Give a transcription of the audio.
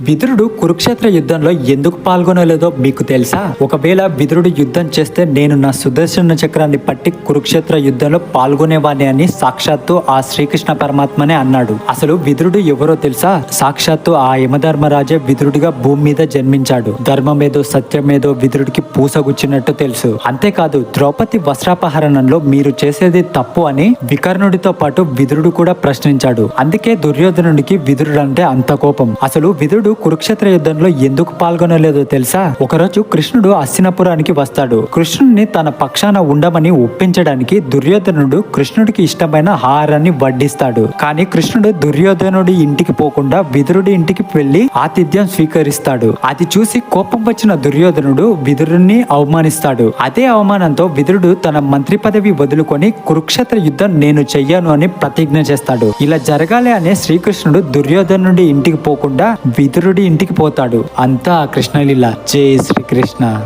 విదురుడు కురుక్షేత్ర యుద్ధంలో ఎందుకు పాల్గొనలేదో మీకు తెలుసా? ఒకవేళ విదురుడు యుద్ధం చేస్తే నేను నా సుదర్శన చక్రాన్ని పట్టి కురుక్షేత్ర యుద్ధంలో పాల్గొనేవాడిని అని సాక్షాత్తు ఆ శ్రీకృష్ణ పరమాత్మనే అన్నాడు. అసలు విదురుడు ఎవరో తెలుసా? సాక్షాత్తు ఆ యమధర్మరాజే విదురుడిగా భూమి మీద జన్మించాడు. ధర్మమేదో సత్యమేదో విదురుడికి పూసగుచ్చినట్టు తెలుసు. అంతేకాదు ద్రౌపది వస్త్రాపహరణంలో మీరు చేసేది తప్పు అని వికర్ణుడితో పాటు విదురుడు కూడా ప్రశ్నించాడు. అందుకే దుర్యోధనుడికి విదురుడు అంటే అంత కోపం. అసలు విదురుడు కురుక్షేత్ర యుద్ధంలో ఎందుకు పాల్గొనలేదో తెలుసా? ఒకరోజు కృష్ణుడు అస్సినపురానికి వస్తాడు. కృష్ణుడిని తన పక్షాన ఉండమని ఒప్పించడానికి దుర్యోధనుడు కృష్ణుడికి ఇష్టమైన ఆహారాన్ని వడ్డిస్తాడు. కానీ కృష్ణుడు దుర్యోధనుడి ఇంటికి పోకుండా విదురుడి ఇంటికి వెళ్ళి ఆతిథ్యం స్వీకరిస్తాడు. అది చూసి కోపం వచ్చిన దుర్యోధనుడు విదురుణ్ణి అవమానిస్తాడు. అదే అవమానంతో విదురుడు తన మంత్రి పదవి వదులుకొని కురుక్షేత్ర యుద్ధం నేను చెయ్యను అని ప్రతిజ్ఞ చేస్తాడు. ఇలా జరగాలి అనే శ్రీకృష్ణుడు దుర్యోధనుడి ఇంటికి పోకుండా మిత్రుడి ఇంటికి పోతాడు. అంతా కృష్ణలీల. జై శ్రీకృష్ణ.